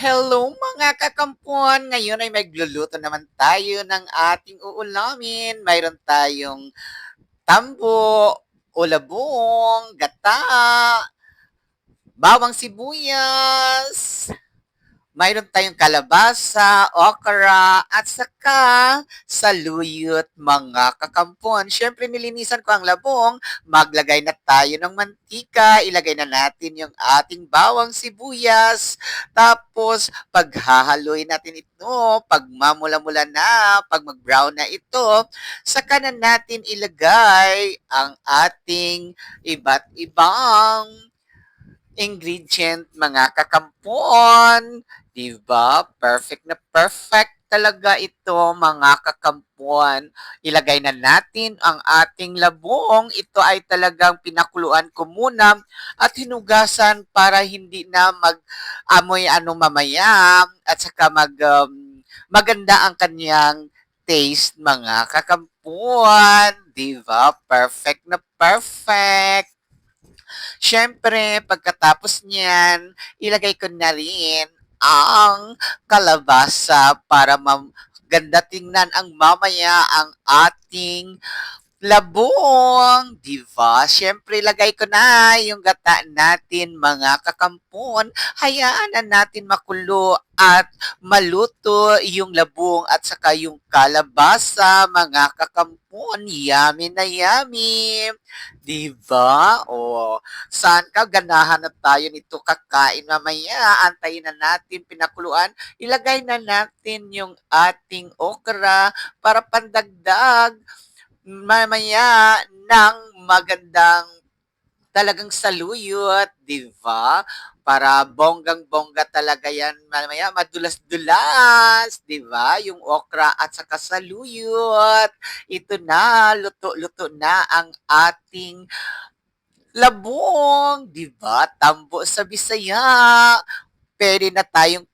Hello mga kakampon! Ngayon ay magluluto naman tayo ng ating uulamin. Mayroon tayong tambo, ulabong, gata, bawang sibuyas, mayroon tayong kalabasa, okra, at saka saluyot mga kakampon. Siyempre nilinisan ko ang labong, maglagay na tayo ng mantika, ilagay na natin yung ating bawang sibuyas, tapos paghahaluin natin ito, pag mamula-mula na, pag mag-brown na ito, saka na natin ilagay ang ating iba't ibang ingredient mga kakampon. Diba? Perfect na perfect talaga ito mga kakampuan. Ilagay na natin ang ating labong. Ito ay talagang pinakuluan ko muna at hinugasan para hindi na mag-amoy ano mamaya at saka mag um, maganda ang kanyang taste mga kakampuan. Diba? Perfect na perfect. Siyempre, pagkatapos niyan, ilagay ko na rin ang kalabasa para maganda tingnan ang mamaya ang ating labong, di ba? Siyempre, lagay ko na yung gata natin, mga kakampon. Hayaan na natin makulo at maluto yung labong at saka yung kalabasa, mga kakampon. Yummy na yummy. Di ba? O, saan ka? Ganahan na tayo nito kakain mamaya. Antayin na natin pinakuluan. Ilagay na natin yung ating okra para pandagdag mamaya ng magandang talagang saluyot, di ba? Para bonggang-bongga talaga yan mamaya, madulas-dulas, di ba? Yung okra at saka saluyot. Ito na, luto-luto na ang ating labong, di ba? Tambo sa Bisaya. Pwede na tayong